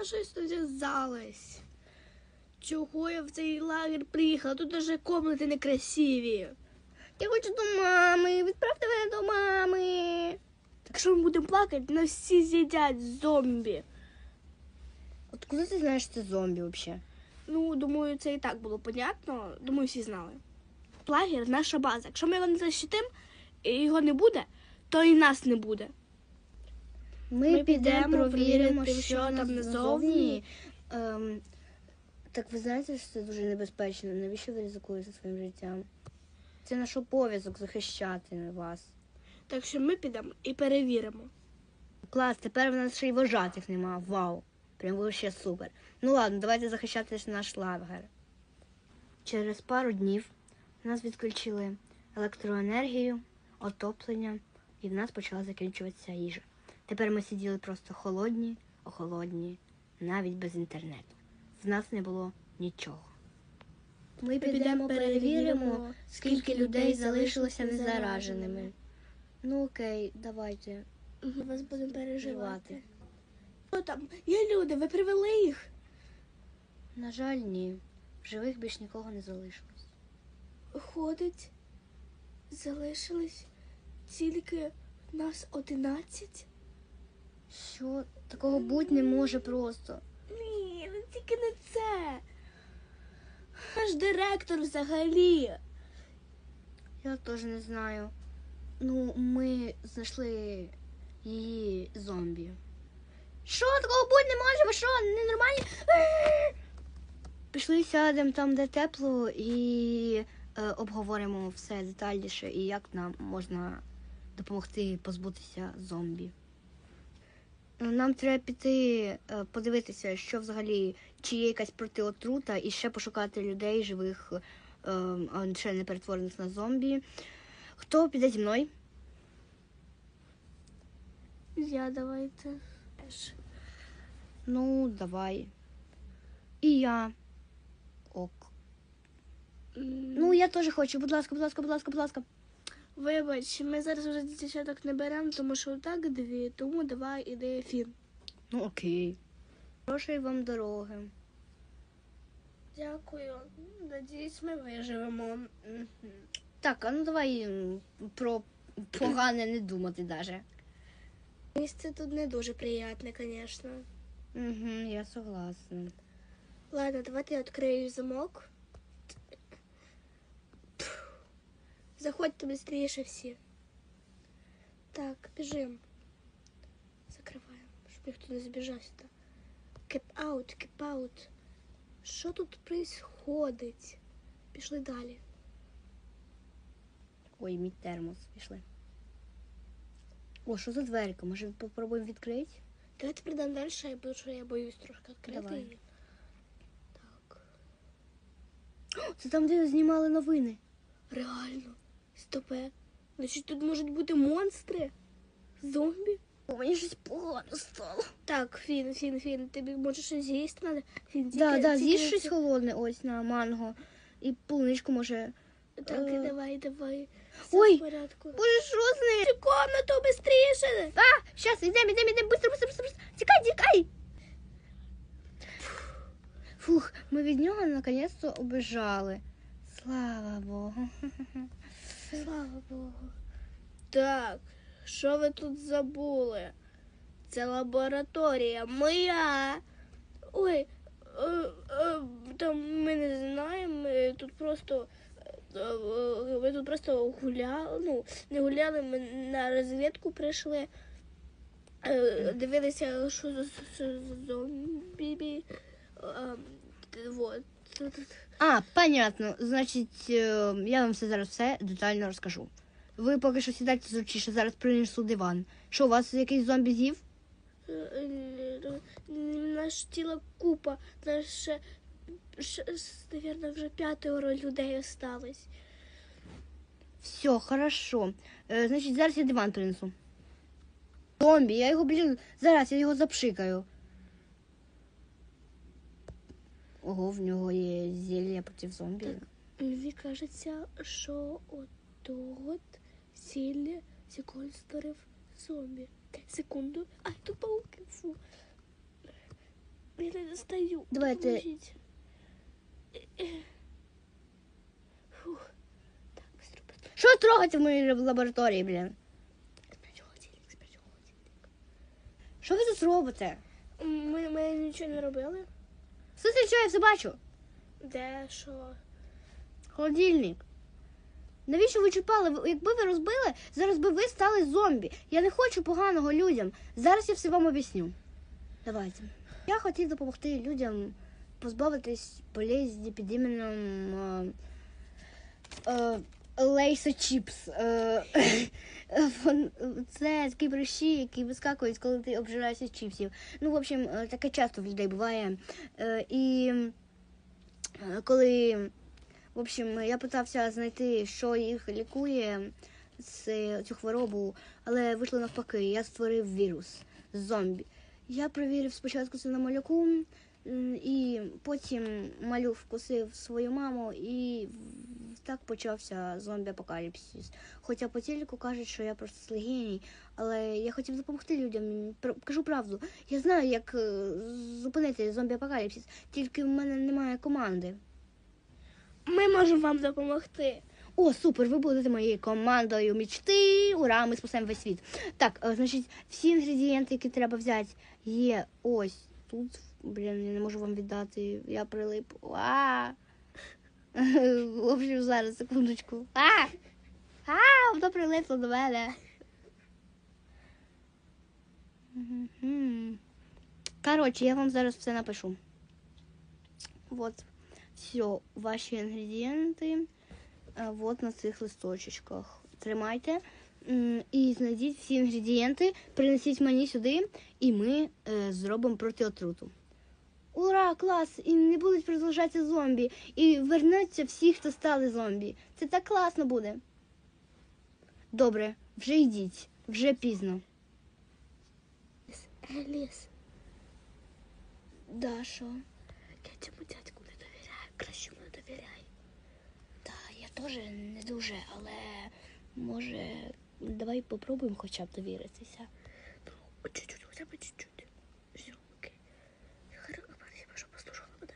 на щось зв'язалась? Чого я в цей лагерь приїхала? Тут даже комнати некрасиві. Я хочу до мами. Відправте мене до мами. Так що ми будемо плакати, нас всі з'їдять зомбі. От коли ти знаєш, що це зомбі взагалі? Ну, думаю, це і так було понятно. Думаю, всі знали. Лагер наша база. Якщо ми його не защитимо і його не буде, то і нас не буде. Ми, Ми підемо, провіримо, що там назовні. Ем, так ви знаєте, що це дуже небезпечно. Навіщо ви ризикуєте своїм життям? Це наш обов'язок захищати вас. Так що ми підемо і перевіримо. Клас, тепер в нас ще й вожатих нема. Вау. Прям вообще супер. Ну ладно, давайте захищати наш лагер. Через пару днів нас відключили електроенергію, отоплення, і в нас почала закінчуватися їжа. Тепер ми сиділи просто холодні, охолодні, навіть без інтернету. В нас не було нічого. Ми підемо перевіримо, скільки людей залишилося незараженими. Ну окей, давайте. Ми вас будемо переживати. Живати. Що там? Є люди, ви привели їх. На жаль, ні. В живих більш нікого не залишилось. Ходить, залишились тільки нас одинадцять. Що? Такого бути не може просто. Ні, ну тільки не це. Наш директор взагалі. Я теж не знаю. Ну, ми знайшли її зомбі. Що такого бути не може? Ви що, ненормальні? Пішли сядемо там, де тепло, і е, обговоримо все детальніше і як нам можна допомогти позбутися зомбі. Е, Нам треба піти е, подивитися, що взагалі, чи є якась протиотрута, і ще пошукати людей живих, е, а ще не перетворених на зомбі. Хто піде зі мною? Я давайте. Ну, давай. І я. Ок. Ну, я теж хочу. Будь ласка, будь ласка, будь ласка, будь ласка. Вибач, ми зараз вже десяток не беремо, тому що так дві, тому давай іди фін. Ну, окей. Хорошої вам дороги. Дякую. Надіюсь, ми виживемо. Так, а ну давай м, про погане не думати даже. Місце тут не дуже приємне, звісно. Угу, я согласна. Ладно, давайте я відкрию замок. Заходьте швидше всі. Так, біжим. Закриваємо, щоб ніхто не сюди. Keep out, keep out. Що тут происходить? Пішли далі. Ой, мій термос пішли. О, що за дверка? Може попробуємо відкрити? Давайте прийдемо далі, бо що я боюсь трошки відкрити Давай. її. Так. О, це там, де знімали новини. Реально. Стопе. Значить, тут можуть бути монстри? Зомбі? О, мені щось погано стало. Так, Фін, Фін, Фін, тобі може щось з'їсти треба? Фін, Да, тільки- да, тільки з'їж щось це- холодне, ось на манго. І полуничку може. Так, Е. давай, давай. Все Ой. в порядку. Боже, що з нею? Цю комнату быстріше! А, щас, йдемо, йдемо, йдемо, быстро, быстро, быстро, быстро. Тікай, тікай. Фух, ми від нього наконець-то обіжали. Слава Богу. Слава Богу. Так, що ви тут забули? Це лабораторія моя. Ой, е, е, там ми не знаємо, ми тут просто. е, Ми тут просто гуляли, ну, не гуляли, ми на розвідку прийшли. Дивилися, що за зомбі. Е, Вот. А, понятно. Значить, е, я вам все зараз все детально розкажу. Ви поки що сідайте зручніше, зараз принесу диван. Що, у вас якийсь зомбі з'їв? Наш тіло купа, наш ще, вже п'ятеро людей осталось. Все, хорошо. Значить, зараз я диван принесу. Зомбі, я його, блін, зараз я його запшикаю. Ого, в нього є зілля проти зомбі. Так. Мені кажеться, що от сілля з якого створив зомбі. Секунду. Ай, тут пауки, фу. Я не достаю. Давайте. Фух. Так, быстро, быстро. Що трогати в моїй лабораторії, блін? Що ви тут робите? Ми, ми нічого не робили. Все що я все бачу? Де, що? Холодильник. Навіщо ви чіпали? Якби ви розбили, зараз би ви стали зомбі. Я не хочу поганого людям. Зараз я все вам об'ясню. Давайте. Я хотів допомогти людям позбавитись болезні під іменем е, е, Лейса Чіпс. Е, це такі прищі, які вискакують, коли ти обжираєшся чіпсів. Ну, в общем, е, таке часто в людей буває. Е, і коли в общем, я питався знайти, що їх лікує цю хворобу, але вийшло навпаки. Я створив вірус зомбі. Я перевірив спочатку це на малюку, і потім малюк вкусив свою маму, і так почався зомбі-апокаліпсис. Хоча по телеку кажуть, що я просто слегеній, але я хотів допомогти людям. Кажу правду. Я знаю, як е, зупинити зомбі-апокаліпсис, тільки в мене немає команди. Ми можемо вам допомогти. О, супер! Ви будете моєю командою мічти. Ура! Ми спасемо весь світ. Так, е, значить, всі інгредієнти, які треба взяти, є ось тут. Блін, я не можу вам віддати. Я прилип. А! В общем, зараз, секундочку. А! А, воно прилипло до мене. Коротше, я вам зараз все напишу. Вот. Все, ваші інгредієнти. Вот на цих листочечках. Тримайте. І знайдіть всі інгредієнти, принесіть мені сюди, і ми е, зробимо протиотруту. Ура, клас! І не будуть продовжатися зомбі. І вернуться всі, хто стали зомбі. Це так класно буде. Добре, вже йдіть, вже пізно. Еліс, Да, я цьому дядьку не довіряю. Краще не довіряй. Та я теж не дуже, але може, давай попробуємо хоча б довіритися. Ну, чуть-чуть, хоча б чуть-чуть. Все, окей. Хорошо, спасибо, що послухала мене.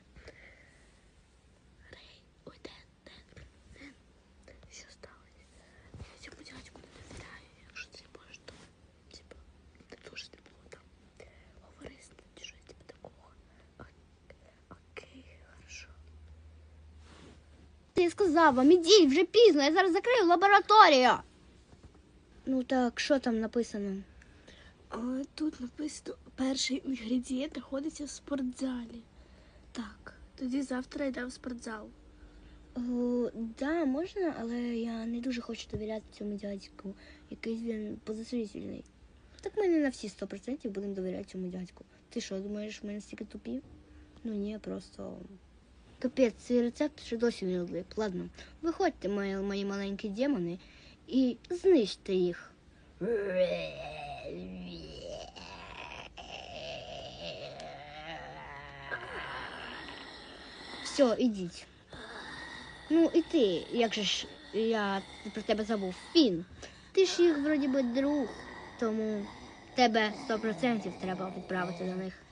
Рей, ой, Ден, Ден, Ден. Що сталося? Я цьому дядьку не довіряю. Якщо ти можеш, то, типа, не дуже не було там. Говори з ним, чи щось типа такого. Ок- Окей, хорошо. Я сказав вам, ідіть, вже пізно, я зараз закрию лабораторію. Ну так, що там написано? А, Тут написано, перший інгредієнт знаходиться в спортзалі. Так, тоді завтра йдемо в спортзал. О, да, можна, але я не дуже хочу довіряти цьому дядьку. Якийсь він подозрительний. Так ми не на всі 100% будемо довіряти цьому дядьку. Ти що, думаєш, ми настільки тупі? Ну ні, просто. Капець, цей рецепт ще досі не одлип. Ладно, виходьте, мої, мої маленькі демони, і знищте їх. Все, ідіть. Ну і ти, як же ж я про тебе забув, Фін. Ти ж їх вроді би друг, тому тебе 100% треба відправити до них.